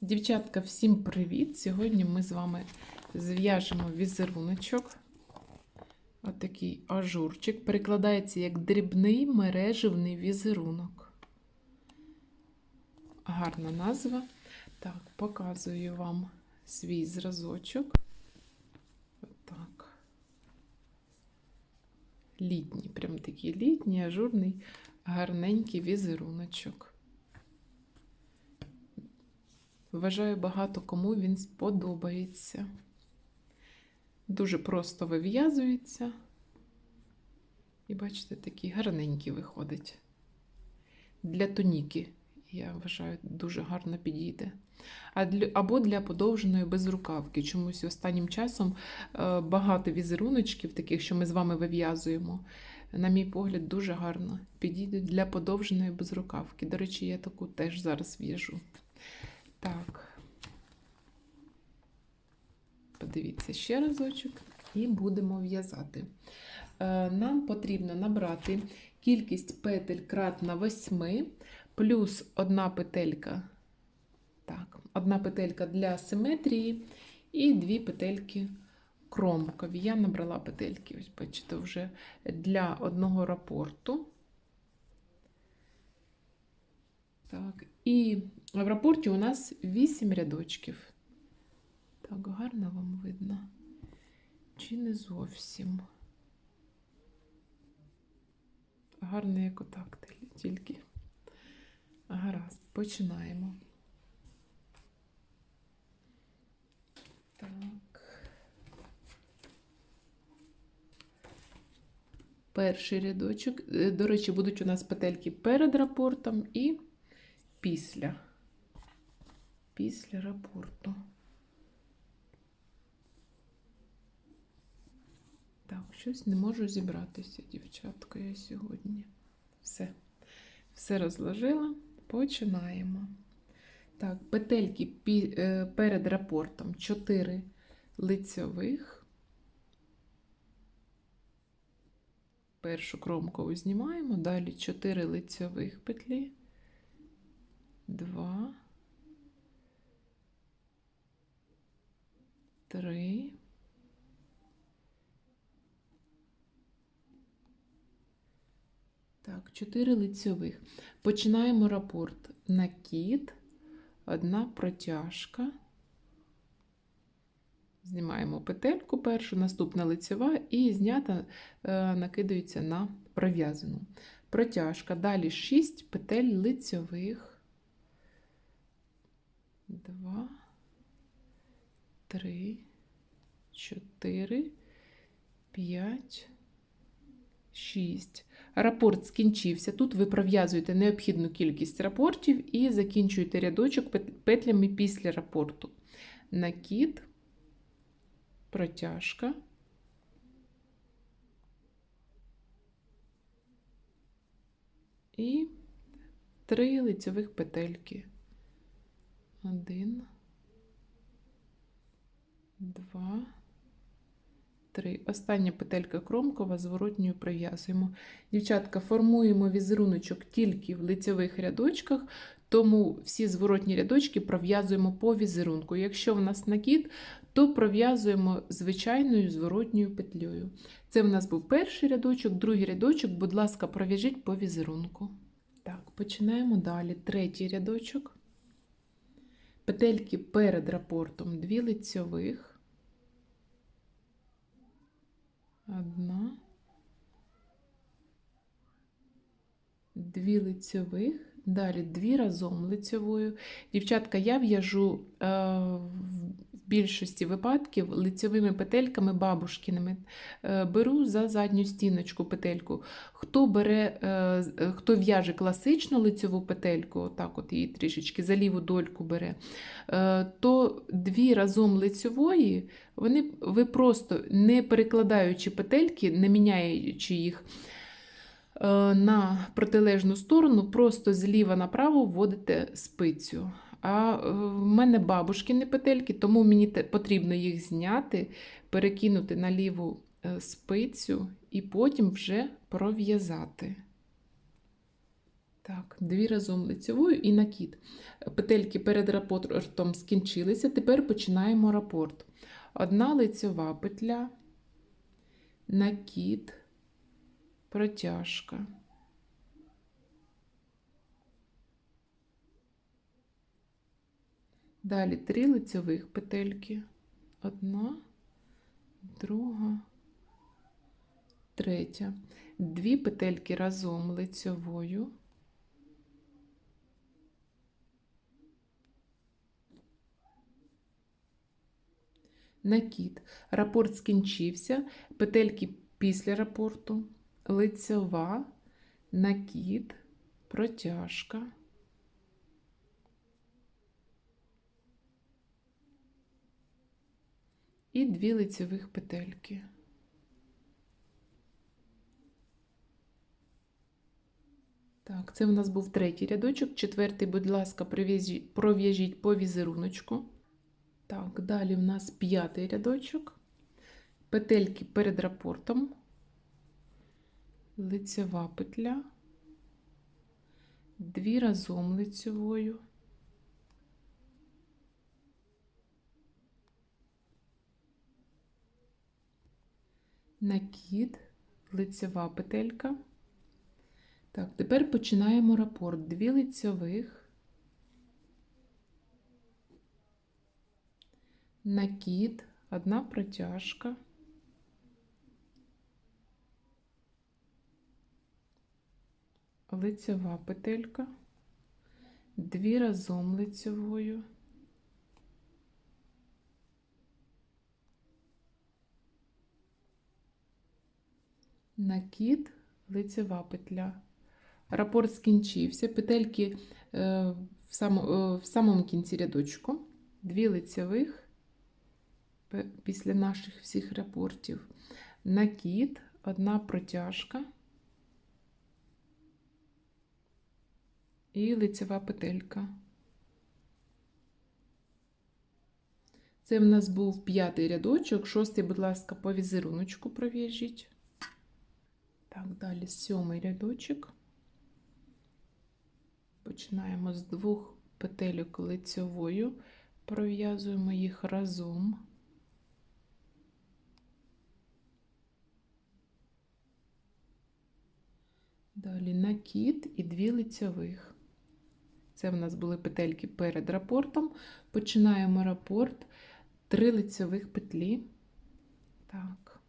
Дівчатка, всім привіт! Сьогодні ми з вами зв'яжемо візеруночок. Отакий ажурчик. Перекладається як дрібний мереживний візерунок. Гарна назва. Так, показую вам свій зразочок. Отак. Літній, прям такий літній, ажурний, гарненький візеруночок. Вважаю, багато кому він сподобається. Дуже просто вив'язується. І бачите, такий гарненький виходить. Для тоніки, я вважаю, дуже гарно підійде. Або для подовженої безрукавки. Чомусь останнім часом е, багато візеруночків, таких, що ми з вами вив'язуємо, на мій погляд, дуже гарно підійдуть для подовженої безрукавки. До речі, я таку теж зараз в'яжу. Так. Подивіться ще разочок і будемо в'язати. Е, Нам потрібно набрати кількість петель кратна 8, плюс одна петелька. Так, одна петелька для симетрії і дві петельки кромкові. Я набрала петельки, ось бачите, вже для одного рапорту. Так, і в рапорті у нас 8 рядочків. Так, гарно вам видно. Чи не зовсім? Гарно, як отак тільки. Гаразд, починаємо. Так. Перший рядочок. Е, До речі, будуть у нас петельки перед рапортом і після. Після рапорту. Так, щось не можу зібратися, дівчатка, я сьогодні. Все. Все розложила. Починаємо. Так, петельки е, перед рапортом 4 лицьових. Першу кромкову знімаємо, далі 4 лицьових петлі. 2, 3, Так, 4 лицьових. Починаємо рапорт. Накид, одна протяжка. Знімаємо петельку першу, наступна лицьова і знята е, накидаються на пров'язану. Протяжка. Далі 6 петель лицьових. 2, 3, 4, 5, 6. Рапорт скінчився. Тут ви пров'язуєте необхідну кількість рапортів і закінчуєте рядочок петлями після рапорту. Накид, протяжка. І три лицьових петельки. Один, два, три. Остання петелька кромкова, зворотньою прив'язуємо. Дівчатка, формуємо візеруночок тільки в лицьових рядочках, тому всі зворотні рядочки пров'язуємо по візерунку. Якщо в нас накид, то пров'язуємо звичайною зворотньою петлею. Це в нас був перший рядочок, другий рядочок, будь ласка, пров'яжіть по візерунку. Так, починаємо далі. Третій рядочок. Петельки перед рапортом дві лицьових. Одна. Дві лицьових. Далі дві разом лицьовою. Дівчатка, я в'яжу е, більшості випадків лицьовими петельками бабушкиними. Е, беру за задню стіночку петельку. Хто бере, е, е, хто в'яже класичну лицьову петельку, отак от її трішечки за ліву дольку бере, то дві разом лицьової, вони, ви просто не перекладаючи петельки, не міняючи їх, на протилежну сторону, просто зліва направо вводите спицю. А е, в мене бабушкини петельки, тому мені потрібно їх зняти, перекинути на ліву е, спицю і потім вже пров'язати. Так, дві разом лицевою і накид. Петельки перед рапортом скінчилися. Тепер починаємо рапорт. Одна лицьова петля, накид, протяжка. Далі три лицьових петельки. Одна, друга, третя. Дві петельки разом лицьовою. Накид. Рапорт скінчився. Петельки після рапорту. Лицьова, накид, протяжка. І дві лицьових петельки. Так, це в нас був третій рядочок. Четвертий, будь ласка, пров'яжіть по візеруночку. Так, далі в нас п'ятий рядочок. Петельки перед рапортом. Лицева петля. Дві разом лицевою. Накид, лицева петелька. Так, тепер починаємо рапорт. Дві лицьових, накид, одна протяжка, лицьова петелька, дві разом лицьовою, накид, лицева петля. Рапорт скінчився. Петельки е, е, в самому кінці рядочку, дві лицевих після наших всіх рапортів. Накид, одна протяжка і лицева петелька. Це в нас був п'ятий рядочок, шостий, будь ласка, по візеруночку пров'яжіть. Так, далі сьомий рядочок. Починаємо з двох петельок лицьовою, пров'язуємо їх разом. Далі накид і дві лицьових. Це в нас були петельки перед рапортом. Починаємо рапорт, три лицьових петлі. Так.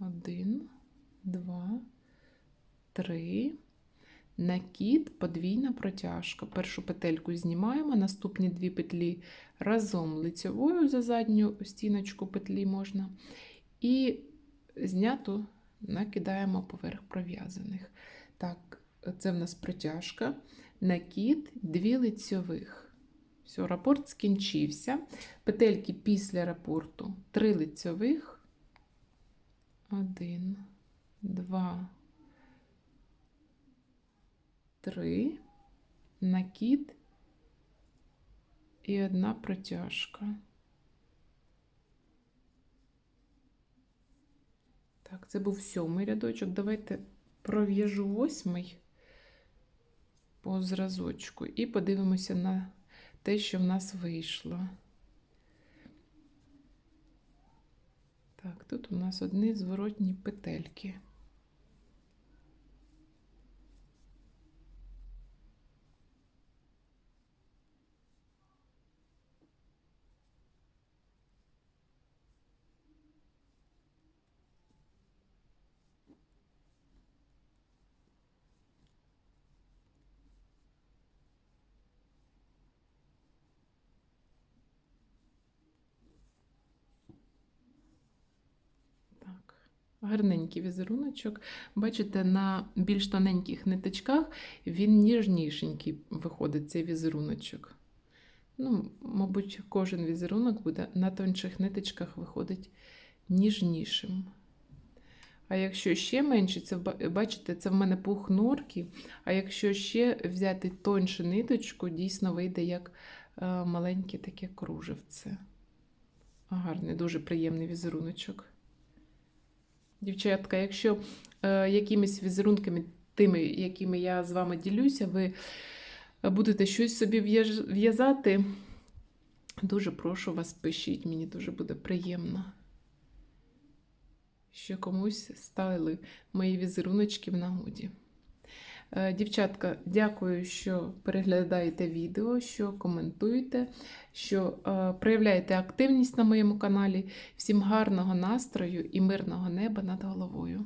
Один, два, три. Накид, подвійна протяжка. Першу петельку знімаємо, наступні дві петлі разом лицьовою за задню стіночку петлі можна. І зняту накидаємо поверх пров'язаних. Так, це в нас протяжка, накид, дві лицьових. Все, рапорт скінчився. Петельки після рапорту три лицьових. Один, два, три, накид і одна протяжка. Так, це був сьомий рядочок. Давайте пров'яжу восьмий по зразочку і подивимося на те, що в нас вийшло. Так, тут у нас одні зворотні петельки. Так, гарненький візеруночок. Бачите, на більш тоненьких ниточках він ніжнішенький виходить цей візеруночок. Ну, мабуть, кожен візерунок буде на тонших ниточках виходить ніжнішим. А якщо ще менше, це бачите, це в мене пух норки. А якщо ще взяти тоншу ниточку, дійсно вийде як е, маленьке таке кружевце. Гарний, дуже приємний візеруночок. Дівчатка, якщо е, якимись візерунками тими, якими я з вами ділюся, ви будете щось собі в'язати. Дуже прошу вас, пишіть, мені дуже буде приємно. Що комусь стали мої візеруночки в нагоді. Е, Дівчатка, дякую, що переглядаєте відео, що коментуєте, що е, проявляєте активність на моєму каналі. Всім гарного настрою і мирного неба над головою.